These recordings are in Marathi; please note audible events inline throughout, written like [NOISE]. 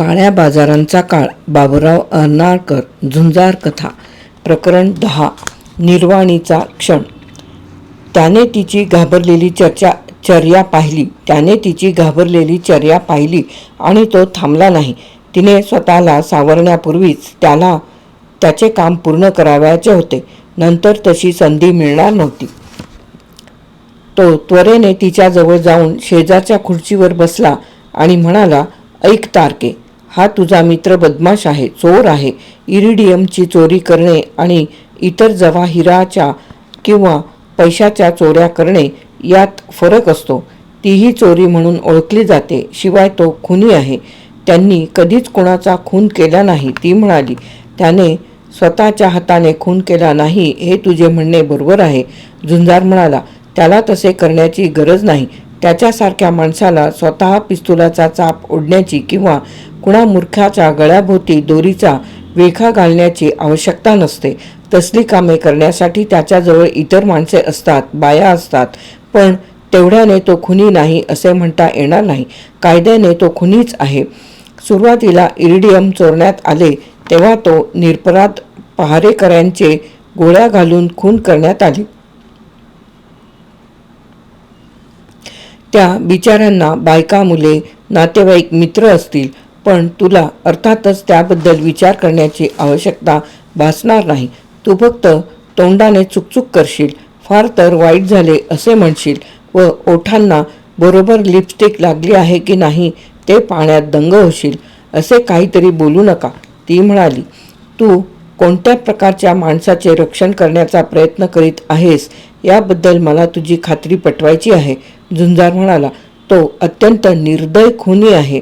काळ्या बाजारांचा काळ. बाबुराव अर्नाळकर झुंजार कथा प्रकरण दहा निर्वाणीचा क्षण. त्याने तिची घाबरलेली चर्चा चर्या पाहिली. त्याने तिची घाबरलेली चर्या पाहिली आणि तो थांबला नाही. तिने स्वतःला सावरण्यापूर्वीच त्याला त्याचे काम पूर्ण करावयाचे होते. नंतर तशी संधी मिळणार नव्हती. तो त्वरेने तिच्याजवळ जाऊन शेजारच्या खुर्चीवर बसला आणि म्हणाला ऐक तारके हा तुझा मित्र बदमाश आहे चोर आहे. इरिडियमची चोरी करणे आणि इतर जवाहिराच्या किंवा पैशाच्या चोऱ्या करणे यात फरक असतो. तीही चोरी म्हणून ओळखली जाते शिवाय तो खुनी आहे. त्यांनी कधीच कोणाचा खून केला नाही ती म्हणाली. त्याने स्वतःच्या हाताने खून केला नाही हे तुझे म्हणणे बरोबर आहे. झुंजार म्हणाला त्याला तसे करण्याची गरज नाही. त्याच्यासारख्या माणसाला स्वतः पिस्तुलाचा चाप ओढण्याची किंवा कुणा मूर्खाच्या गळ्याभोवती दोरीचा वेखा घालण्याची आवश्यकता नसते. तसली कामे करण्यासाठी त्याच्याजवळ इतर माणसे असतात बाया असतात. पण तेवढ्याने तो खुनी नाही असे म्हणता येणार नाही. कायद्याने तो खुनीच आहे. सुरुवातीला इरिडियम चोरण्यात आले तेव्हा तो निरपराध पहारेकऱ्यांचे गोळ्या घालून खून करण्यात आली. त्या बिचाऱ्यांना बायका मुले नातेवाईक मित्र असतील पण तुला अर्थातच त्याबद्दल विचार करण्याची आवश्यकता भासणार नाही. तू फक्त तोंडाने चुकचुक करशील फार तर वाईट झाले असे म्हणशील व ओठांना बरोबर लिपस्टिक लागली आहे की नाही ते पाण्यात दंग होशील असे काहीतरी बोलू नका ती म्हणाली. तू कोणत्या प्रकारच्या माणसाचे रक्षण करण्याचा प्रयत्न करीत आहेस याबद्दल मला तुझी खात्री पटवायची आहे. झुंजार म्हणाला तो अत्यंत निर्दय खुनी आहे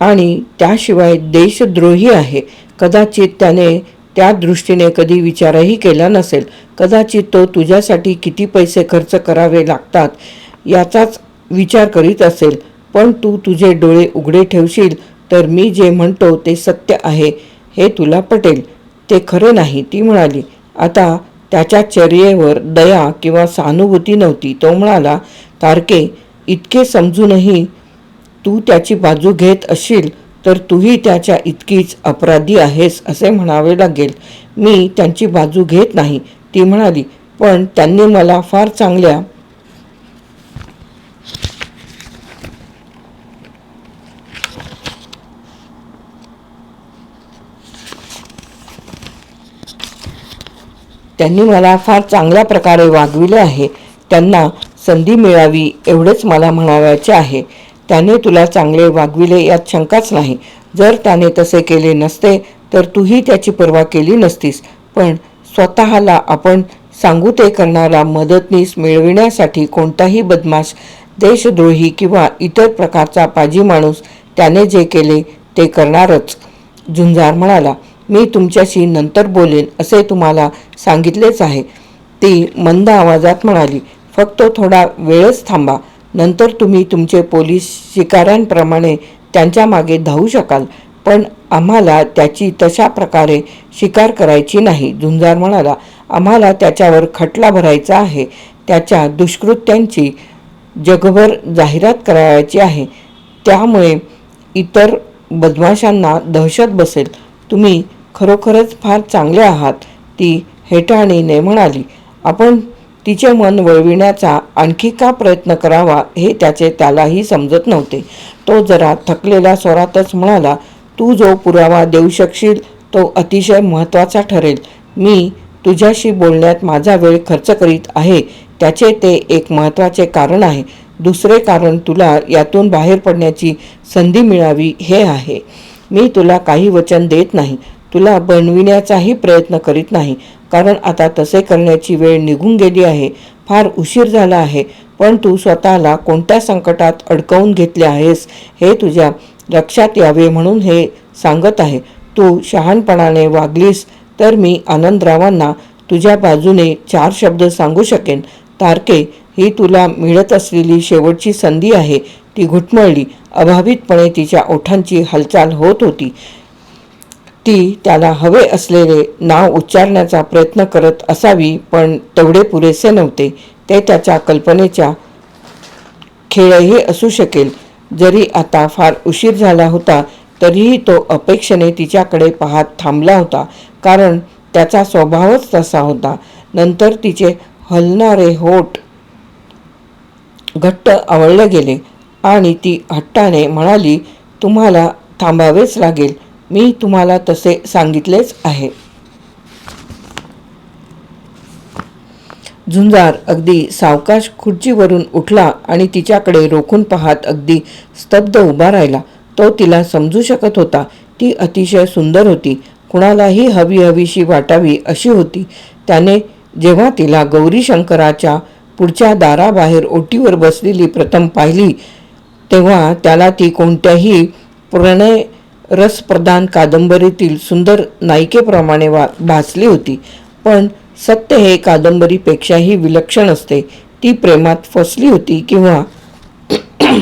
आणि त्याशिवाय देशद्रोही आहे. कदाचित त्याने त्या दृष्टीने कधी विचारही केला नसेल. कदाचित तो तुझ्यासाठी किती पैसे खर्च करावे लागतात याचाच विचार करीत असेल. पण तू तुझे डोळे उघडे ठेवशील तर मी जे म्हणतो ते सत्य आहे हे तुला पटेल. ते खरे नाही ती म्हणाली. आता त्याच्या चर्येवर दया किंवा सहानुभूती नव्हती. तो म्हणाला तारके इतके समजूनही तू त्याची बाजू घेत असशील तर तूही त्याच्या इतकीच अपराधी आहेस असे म्हणावे लागेल. मी त्यांची बाजू घेत नाही ती म्हणाली. पण त्यांनी मला फार चांगल्या त्यांनी मला फार चांगल्या प्रकारे वागविले आहे. त्यांना संधी मिळावी एवढेच मला म्हणावयाचे आहे. त्याने तुला चांगले वागविले यात शंकाच नाही. जर त्याने तसे केले नसते तर तूही त्याची पर्वा केली नसतीस. पण स्वतःला आपण सांगू ते करणारा मदतनीस मिळविण्यासाठी कोणताही बदमाश देशद्रोही किंवा इतर प्रकारचा पाजी माणूस त्याने जे केले ते करणारच. झुंजार म्हणाला मी तुमच्याशी नंतर बोलेन असे तुम्हाला सांगितलेच आहे. ती मंद आवाजात म्हणाली फक्त थोडा वेळच थांबा नंतर तुम्ही तुमचे पोलीस शिकाऱ्यांप्रमाणे त्यांच्या मागे धावू शकाल पण आम्हाला त्याची तशा प्रकारे शिकार करायची नाही. झुंजार म्हणाला आम्हाला त्याच्यावर खटला भरायचा आहे. त्याच्या दुष्कृत्यांची जगभर जाहिरात करायची आहे. त्यामुळे इतर बदमाशांना दहशत बसेल. तुम्ही खरोखरच फार चांगले आहात ती हेटाळणीने म्हणाली. आपण तिचे मन वळविण्याचा आणखी का प्रयत्न करावा हे त्याचे त्यालाही समजत नव्हते. तो जरा थकलेल्या स्वरातच म्हणाला तू जो पुरावा देऊ शकशील तो अतिशय महत्त्वाचा ठरेल. मी तुझ्याशी बोलण्यात माझा वेळ खर्च करीत आहे त्याचे ते एक महत्त्वाचे कारण आहे. दुसरे कारण तुला यातून बाहेर पडण्याची संधी मिळावी हे आहे. मी तुला काही वचन देत नाही. तुला बनविण्याचाही प्रयत्न करीत नाही. कारण आता तसे करण्याची वेळ निघून गेली आहे. फार उशीर झाला आहे. पण तू स्वतःला कोणत्या संकटात अडकवून घेतले आहेस हे तुझ्या लक्षात यावे म्हणून हे सांगत आहे. तू शहाणपणाने वागलीस तर मी आनंदरावांना तुझ्या बाजूने चार शब्द सांगू शकेन. तारके ही तुला मिळत असलेली शेवटची संधी आहे. ती घुटमळली. अभावितपणे तिच्या ओठांची हालचाल होत होती. ती त्याला हवे असलेले नाव उच्चारण्याचा प्रयत्न करत असावी पण तेवढे पुरेसे नव्हते. ते त्याच्या कल्पनेच्या खेळही असू शकेल. जरी आता फार उशीर झाला होता तरीही तो अपेक्षेने तिच्याकडे पाहत थांबला होता कारण त्याचा स्वभावच तसा होता. नंतर तिचे हलणारे होठ घट्ट आवळले गेले. आणि ती हट्टाने म्हणाली तुम्हाला थांबावेच लागेल. मी तुम्हाला तसे सांगितलेच आहे. झुंजार अगदी सावकाश खुर्चीवरून उठला आणि तिच्याकडे रोखून पाहत अगदी स्तब्ध उभा राहिला. तो तिला समजू शकत होता. ती अतिशय सुंदर होती. कुणालाही हवी हवीशी वाटावी अशी होती. त्याने जेव्हा तिला गौरी शंकराच्या पुढच्या दाराबाहेर ओटीवर बसलेली प्रथम पाहिली तेव्हा त्याला ती कोणत्याही प्रणय रसप्रधान कादंबरीतील सुंदर नायिकेप्रमाणे वा भासली होती. पण सत्य हे कादंबरीपेक्षाही विलक्षण असते. ती प्रेमात फसली होती किंवा [CLEARS THROAT]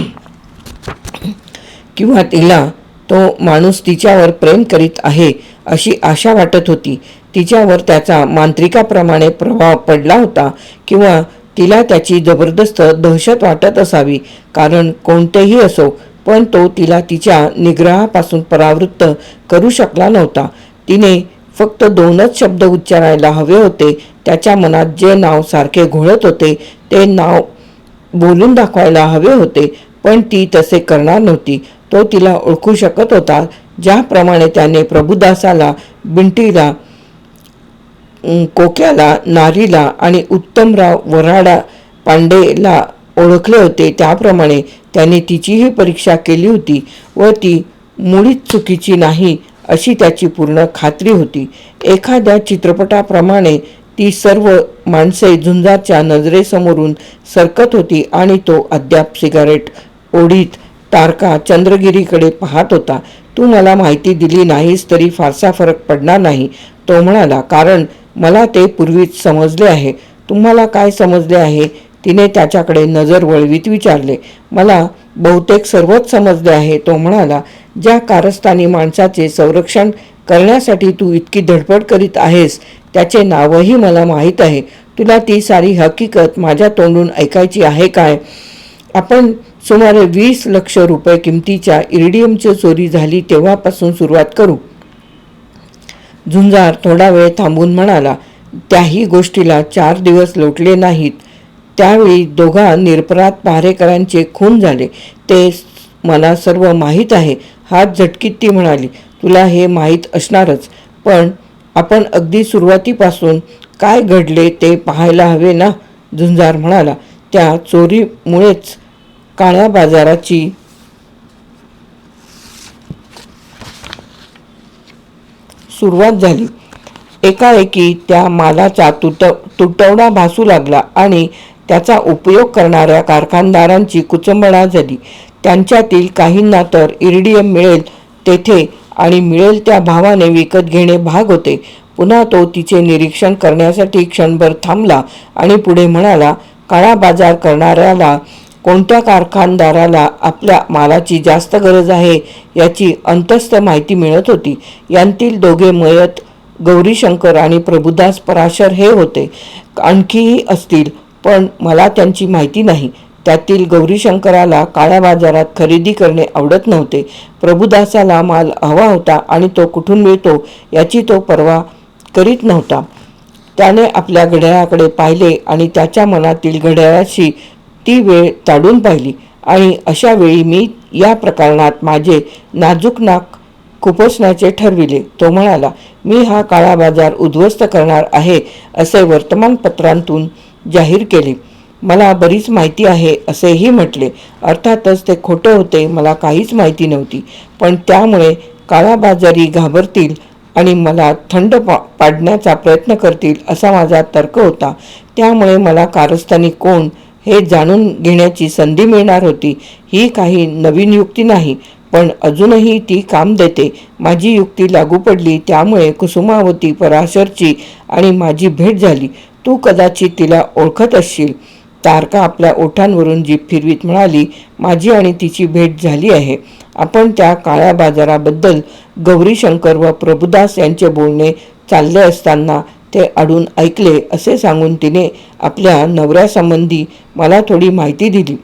किंवा तिला तो माणूस तिच्यावर प्रेम करीत आहे अशी आशा वाटत होती. तिच्यावर त्याचा मांत्रिकाप्रमाणे प्रभाव पडला होता किंवा तिला त्याची जबरदस्त दहशत वाटत असावी कारण कोणतेही असो पण तो तिला तिच्या निग्रहापासून परावृत्त करू शकला नव्हता. तिने फक्त दोनच शब्द उच्चारायला हवे होते. त्याच्या मनात जे नाव सारखे घोळत होते ते नाव बोलून दाखवायला हवे होते पण ती तसे करणार नव्हती. तो तिला ओळखू शकत होता ज्याप्रमाणे त्याने प्रभुदासाला बिंटीला कोक्याला नारीला आणि उत्तमराव वराडा पांडेला ओळखले होते. त्याप्रमाणे त्याने तिचीही परीक्षा केली होती व ती मुळीच चुकीची नाही अशी त्याची पूर्ण खात्री होती. एखाद्या चित्रपटाप्रमाणे ती सर्व माणसे झुंजाच्या नजरेसमोरून सरकत होती आणि तो अद्याप सिगारेट ओढीत तारका चंद्रगिरीकडे पाहत होता. तू मला माहिती दिली नाहीस तरी फारसा फरक पडणार नाही तो म्हणाला. कारण मला ते पूर्वीच समजले आहे. तुम्हाला काय समजले आहे? तिने त्याच्याकडे नजर वळवीत विचारले. मला बहुतेक सर्वच समजले आहे. तो म्हणाला ज्या कारस्थानी माणसाचे संरक्षण करण्यासाठी तू इतकी धडपड करीत आहेस त्याचे नावही मला माहीत आहे. तुला ती सारी हकीकत माझ्या तोंडून ऐकायची आहे काय? आपण सुमारे वीस लक्ष रुपये किमतीच्या इरिडियमची चोरी झाली तेव्हापासून सुरुवात करू. झुंजार थोडा वेळ थांबून म्हणाला त्याही गोष्टीला चार दिवस लोटले नाहीत. त्यावेळी दोघा निरपराध पहारेकरांचे खून झाले. ते मला सर्व माहीत आहे. हात झटकीत ती म्हणाली तुला हे माहीत असणारच पण आपण अगदी सुरुवातीपासून काय घडले ते पाहायला हवे ना? झुंजार म्हणाला त्या चोरीमुळेच काळ्या बाजाराची सुरुवात झाली. एकाएकी त्या मालाचा तुट तुटवडा भासू लागला आणि त्याचा उपयोग करणाऱ्या कारखानदारांची कुचंबणा झाली. त्यांच्यातील काहींना तर इरिडियम मिळेल तेथे आणि मिळेल त्या भावाने विकत घेणे भाग होते. पुन्हा तो तिचे निरीक्षण करण्यासाठी क्षणभर थांबला आणि पुढे म्हणाला काळा बाजार करणाऱ्याला कोणत्या कारखानदाराला आपल्या मालाची जास्त गरज आहे याची अंतस्थ माहिती मिळत होती. यांतील दोघे मयत गौरीशंकर आणि प्रभुदास पराशर हे होते. आणखीही असतील पण मला त्यांची माहिती नाही. त्यातील गौरीशंकराला काळ्या बाजारात खरेदी करणे आवडत नव्हते. प्रभुदासाला माल हवा होता आणि तो कुठून मिळतो याची तो पर्वा करीत नव्हता. त्याने आपल्या घड्याळाकडे पाहिले आणि त्याच्या मनातील घड्याळाशी ती वेळ ताडून पाहिली आणि अशा वेळी मी या प्रकरणात माझे नाजूक नाक खुपसण्याचे ठरविले. तो म्हणाला मी हा काळा बाजार उद्ध्वस्त करणार आहे असे वर्तमानपत्रांतून जाहीर केले. मला बरीच माहिती आहे असेही म्हटले. अर्थातच ते खोटे होते मला काहीच माहिती नव्हती. पण त्यामुळे काळा बाजारी घाबरतील आणि मला थंड पा पाडण्याचा प्रयत्न करतील असा माझा तर्क होता. त्यामुळे मला कारस्थानी कोण हे जाणून घेण्याची संधी मिळणार होती. ही काही नवीन युक्ती नाही पण अजूनही ती काम देते. माझी युक्ती लागू पडली त्यामुळे कुसुमावती पराशरची आणि माझी भेट झाली. तू कदाचित तिला ओळखत असशील. तारका आपल्या ओठांवरून जीप फिरवीत म्हणाली माझी आणि तिची भेट झाली आहे. आपण त्या काळ्या बाजाराबद्दल गौरीशंकर व प्रभुदास यांचे बोलणे चालले असताना ते अडून ऐकले असे सांगून तिने आपल्या नवऱ्यासंबंधी मला थोडी माहिती दिली.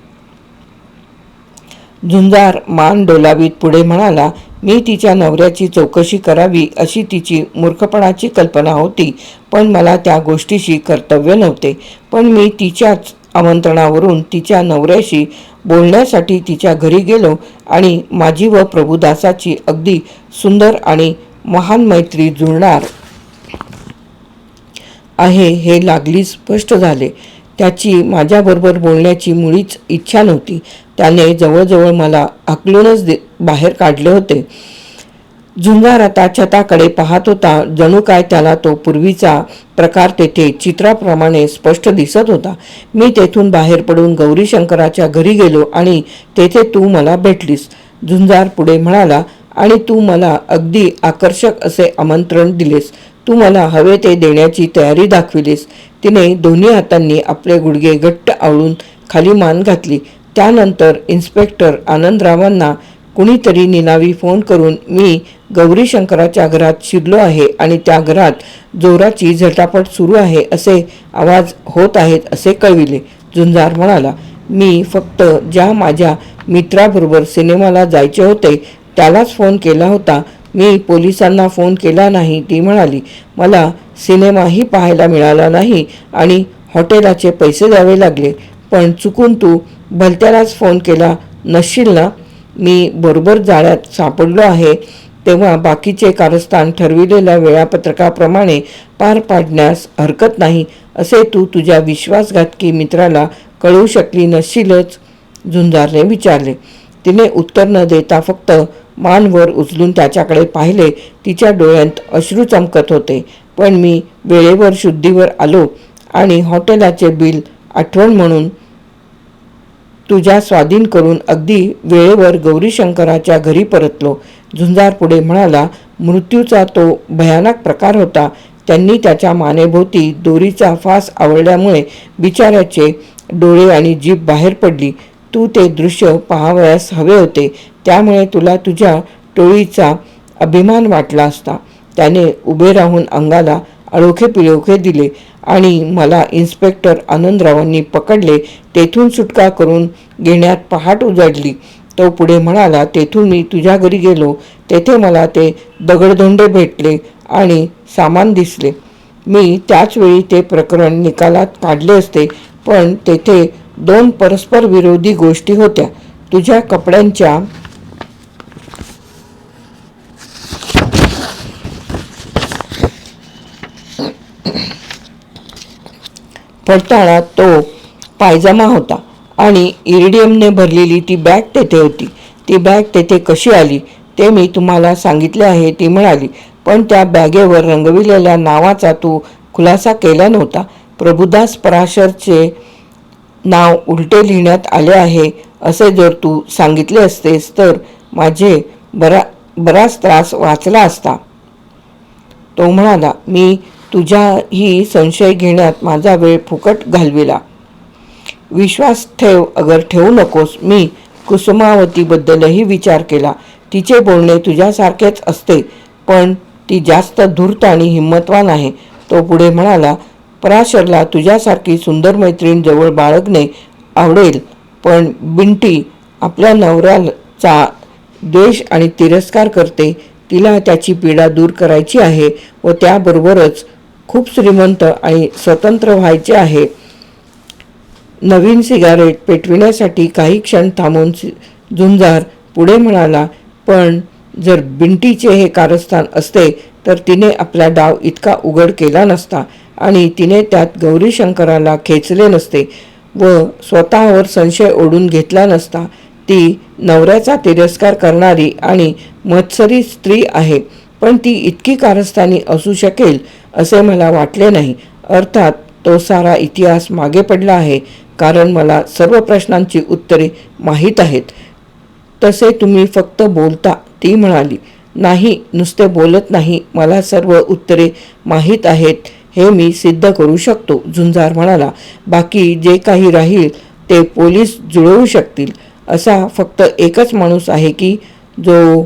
झुंजार मान डोलावीत पुढे म्हणाला मी तिच्या नवऱ्याची चौकशी करावी अशी तिची मूर्खपणाची कल्पना होती पण मला त्या गोष्टीशी कर्तव्य नव्हते. पण मी तिच्याच आमंत्रणावरून तिच्या नवऱ्याशी बोलण्यासाठी तिच्या घरी गेलो आणि माझी व प्रभुदासाची अगदी सुंदर आणि महान मैत्री जुळणार आहे हे लागली स्पष्ट झाले. त्याची माझ्याबरोबर बोलण्याची मुळीच इच्छा नव्हती. त्याने जवळजवळ मला आकलूनच दे बाहेर काढले होते. झुंजार आता छताकडे पाहत होता. जणू काय त्याला तो पूर्वीचा प्रकार तेथे चित्राप्रमाणे स्पष्ट दिसत होता. मी तेथून बाहेर पडून गौरीशंकराच्या घरी गेलो आणि तेथे तू मला भेटलीस. झुंजार पुढे म्हणाला आणि तू मला अगदी आकर्षक असे आमंत्रण दिलेस. तू मला हवे ते देण्याची तयारी दाखविलीस. तिने दोन्ही हातांनी आपले गुडघे घट्ट आवळून खाली मान घातली. त्यानंतर इन्स्पेक्टर आनंदरावांना कुणीतरी निनावी फोन करून मी गौरी शंकराच्या घरात शिरलो आहे आणि त्या घरात जोराची झटापट सुरू आहे असे आवाज होत आहेत असे कळविले. झुंजार म्हणाला मी फक्त ज्या माझ्या मित्राबरोबर सिनेमाला जायचे होते त्यालाच फोन केला होता. मी पोलिसांना फोन केला नाही ती म्हणाली मला सिनेमाही पाहायला मिळाला नाही आणि हॉटेलाचे पैसे द्यावे लागले. पण चुकून तू भलत्यालाच फोन केला नसशील ना? मी बरोबर जाळ्यात सापडलो आहे तेव्हा बाकीचे कारस्थान ठरविलेल्या वेळापत्रकाप्रमाणे पार पाडण्यास हरकत नाही असे तू तुझ्या विश्वासघातकी मित्राला कळवू शकली नसशीलच झुंजारने विचारले. तिने उत्तर न देता फक्त मान वर उचलून त्याच्याकडे पाहिले तिच्या डोळ्यात अश्रू चमकत होते. पण मी वेळेवर शुद्धीवर आलो आणि हॉटेलाचे बिल आठवण म्हणून तुझ्या स्वाधीन करून अगदी वेळेवर गौरीशंकराच्या घरी परतलो. झुंजार पुढे म्हणाला मृत्यूचा तो भयानक प्रकार होता. त्यांनी त्याच्या मानेभोवती दोरीचा फास आवडल्यामुळे बिचाऱ्याचे डोळे आणि जीभ बाहेर पडली. तू ते दृश्य पाहावयास हवे होते. त्यामुळे तुला तुझ्या टोळीचा अभिमान वाटला असता. त्याने उभे राहून अंगाला अळोखे पिळोखे दिले आणि मला इन्स्पेक्टर आनंदरावांनी पकडले. तेथून सुटका करून घेण्यात पहाट उजाडली. तो पुढे म्हणाला तेथून मी तुझ्या घरी गेलो. तेथे मला ते दगडधोंडे भेटले आणि सामान दिसले. मी त्याचवेळी ते प्रकरण निकालात काढले असते पण तेथे दोन परस्पर विरोधी गोष्टी होत्या. तुझ्या कपड्यांच्या पडताळा तो पायजमा होता आणि इरिडियमने भरलेली ती बॅग तेथे होती. ती बॅग तेथे कशी आली ते मी तुम्हाला सांगितले आहे ती म्हणाली पण त्या बॅगेवर रंगविलेल्या नावाचा तू खुलासा केला नव्हता. प्रभुदास पराशरचे नाव उलटे लिहिण्यात आले आहे असे जर तू सांगितले असतेस तर माझे बरा बराच त्रास वाचला असता. तो म्हणाला मी तुझ्याही संशय घेण्यात माझा वेळ फुकट घालविला. विश्वास ठेव अगर ठेवू नकोस. मी कुसुमावतीबद्दलही विचार केला. तिचे बोलणे तुझ्यासारखेच असते पण ती जास्त धूर्त आणि हिंमतवान आहे. तो पुढे म्हणाला पराशरला तुझ्यासारखी सुंदर मैत्रीण जवळ बाळगणे आवडेल. पण बिंटी आपल्या नवऱ्याचा द्वेष आणि तिरस्कार करते. तिला त्याची पीडा दूर करायची आहे व त्याबरोबरच खूप श्रीमंत आणि स्वतंत्र व्हायचे आहे. नवीन सिगारेट पेटविण्यासाठी काही क्षण थांबून झुंजार पुढे म्हणाला पण जर बिंटीचे हे कारस्थान असते तर तिने आपला डाव इतका उघड केला नसता. आणि तिने त्यात गौरीशंकराला खेचले नसते व स्वतःवर संशय ओढून घेतला नसता. ती नवऱ्याचा तिरस्कार करणारी आणि मत्सरी स्त्री आहे पण ती इतकी कारस्थानी असू शकेल असे मला वाटले नाही. अर्थात तो सारा इतिहास मागे पडला आहे कारण मला सर्व प्रश्नांची उत्तरे माहीत आहेत. तसे तुम्ही फक्त बोलता ती म्हणाली. नाही नुसते बोलत नाही मला सर्व उत्तरे माहीत आहेत. हे मी सिद्ध करू शकतो झुंजार म्हणाला. बाकी जे काही राहील ते पोलीस जुळवू शकतील. असा फक्त एकच माणूस आहे की जो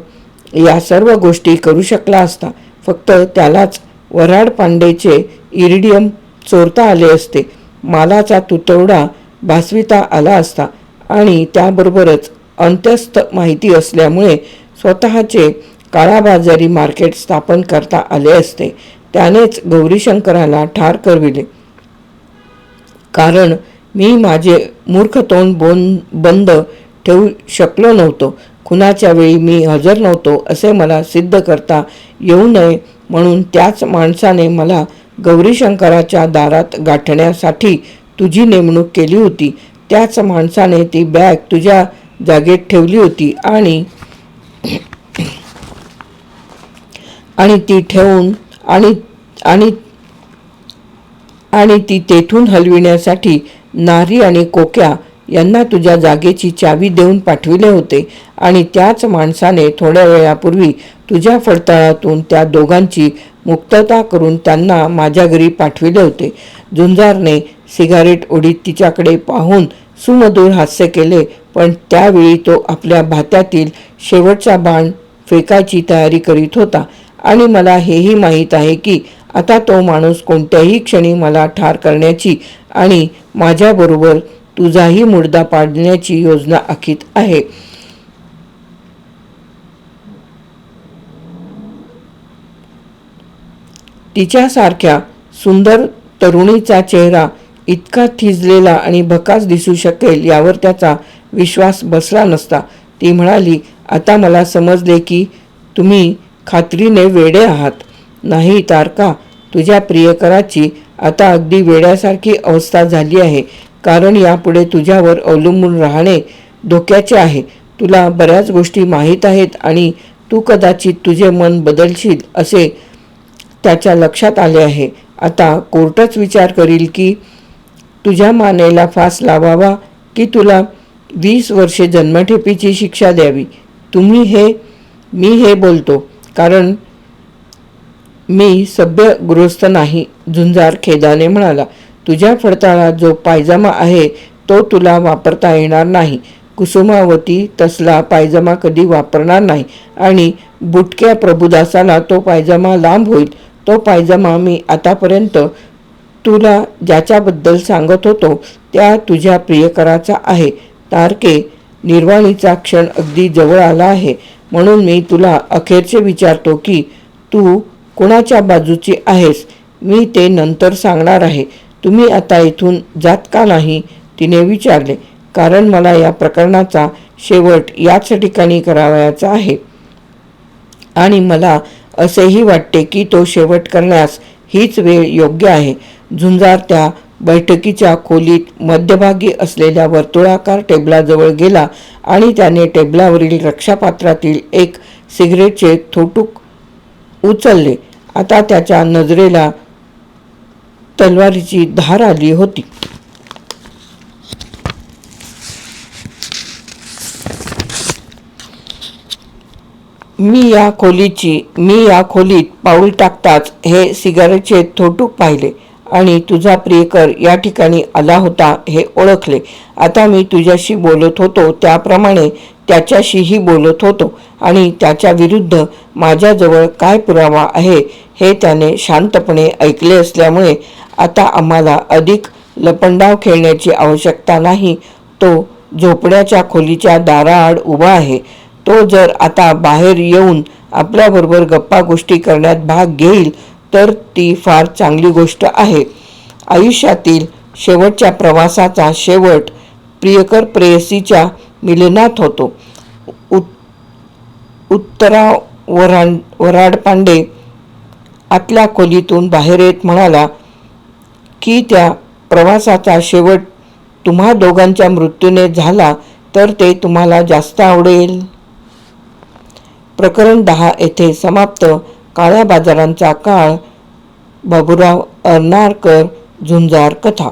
या सर्व गोष्टी करू शकला असता. फक्त त्यालाच वराड पांडेचे इरिडियम चोरता आले असते. मालाचा तुतवडा भासविता आला असता आणि त्याबरोबरच अंत्यस्थ माहिती असल्यामुळे स्वतःचे काळाबाजारी मार्केट स्थापन करता आले असते. त्यानेच गौरीशंकराला ठार करविले. कारण मी माझे मूर्ख तोंड बोन बंद ठेवू शकलो नव्हतो. खुनाच्या वेळी मी हजर नव्हतो असे मला सिद्ध करता येऊ नये म्हणून त्याच माणसाने मला गौरीशंकराच्या दारात गाठण्यासाठी तुझी नेमणूक केली होती. त्याच माणसाने ती बॅग तुझ्या जागेत ठेवली होती आणि आणि ती ठेवून आणि आणि आणि ती तेथून हलविण्यासाठी नारी आणि कोक्या यांना तुझ्या जागेची चावी देऊन पाठविले होते. आणि त्याच माणसाने थोड्या वेळापूर्वी तुझ्या फडताळातून त्या दोघांची मुक्तता करून त्यांना माझ्या घरी पाठविले होते. झुंजारने सिगारेट ओढीत तिच्याकडे पाहून सुमधूर हास्य केले पण त्यावेळी तो आपल्या भात्यातील शेवटचा बाण फेकायची तयारी करीत होता. आणि मला हेही माहीत आहे की आता तो माणूस कोणत्याही क्षणी मला ठार करण्याची आणि माझ्याबरोबर तुझाही मुर्दा पाडण्याची योजना आखीत आहे. तिच्यासारख्या सुंदर तरुणीचा चेहरा इतका थिजलेला आणि भकास दिसू शकेल यावर त्याचा विश्वास बसला नसता. ती म्हणाली आता मला समजले की तुम्ही खात्रीने वेडे आहात. नाही तारका तुझ्या प्रियकराची आता अगदी वेड्यासारखी अवस्था झाली आहे. कारण यापुढे तुझ्यावर अवलंबून राहणे धोक्याचे आहे. तुला बऱ्याच गोष्टी माहीत आहेत आणि तू कदाचित तुझे मन बदलशील असे त्याच्या लक्षात आले आहे. आता कोर्टच विचार करील की तुझ्या मानेला फास लावावा की तुला वीस वर्षे जन्मठेपीची शिक्षा द्यावी? तुम्ही हे मी हे बोलतो. कारण मी सभ्य गृहस्थ नाही झुंजार खेदाने म्हणाला तुझ्या फडताळात जो पायजमा आहे तो तुला वापरता येणार नाही. कुसुमावती तसला पायजमा कधी वापरणार नाही आणि बुटक्या प्रभुदासाला तो पायजमा लांब होईल. तो पायजमा मी आतापर्यंत तुला ज्याच्याबद्दल सांगत होतो त्या तुझ्या प्रियकराचा आहे. तारके निर्वाणीचा क्षण अगदी जवळ आला आहे. म्हणून मी तुला अखेरचे विचारतो की तू कोणाच्या बाजूची आहेस? मी ते नंतर सांगणार आहे. तुम्ही आता इथून जात का नाही? तिने विचारले. कारण मला या प्रकरणाचा शेवट याच ठिकाणी करावयाचा आहे. आणि मला असेही वाटते की तो शेवट करण्यास हीच वेळ योग्य आहे. झुंजार त्या बैठकीच्या खोलीत मध्यभागी असलेल्या वर्तुळाकार टेबलाजवळ गेला आणि त्याने टेबलावरील रक्षापात्रातील एक सिगरेटचे थोटूक उचलले. आता त्याच्या नजरेला तलवारीची धार आली होती. मी या खोलीची मी या खोलीत पाऊल टाकताच हे सिगारेटचे थोटूक पाहिले. आणि तुझा प्रियकर या ठिकाणी आला होता हे ओळखले. आता मी तुझ्याशी बोलत होतो त्याप्रमाणे त्याच्याशीही बोलत होतो आणि त्याच्या विरुद्ध माझ्याजवळ काय पुरावा आहे हे त्याने शांतपणे ऐकले असल्यामुळे आता आम्हाला अधिक लपंडाव खेळण्याची आवश्यकता नाही. तो झोपड्याच्या खोलीच्या दाराआड उभा आहे. तो जर आता बाहेर येऊन आपल्याबरोबर गप्पा गोष्टी करण्यात भाग घेईल तर ती फार चांगली गोष्ट आहे. आयुष्यातील शेवटच्या प्रवासाचा शेवट प्रियकर प्रेयसीच्या मिलनात होतो. उत उत्तरा वरां वराडपांडे आतल्या खोलीतून बाहेर येत म्हणाला की त्या प्रवासाचा शेवट तुम्हा दोघांच्या मृत्यूने झाला तर ते तुम्हाला जास्त आवडेल. प्रकरण दहा येथे समाप्त. काळ्या बाजारांचा काळ बाबुराव अर्नाळकर झुंजार कथा.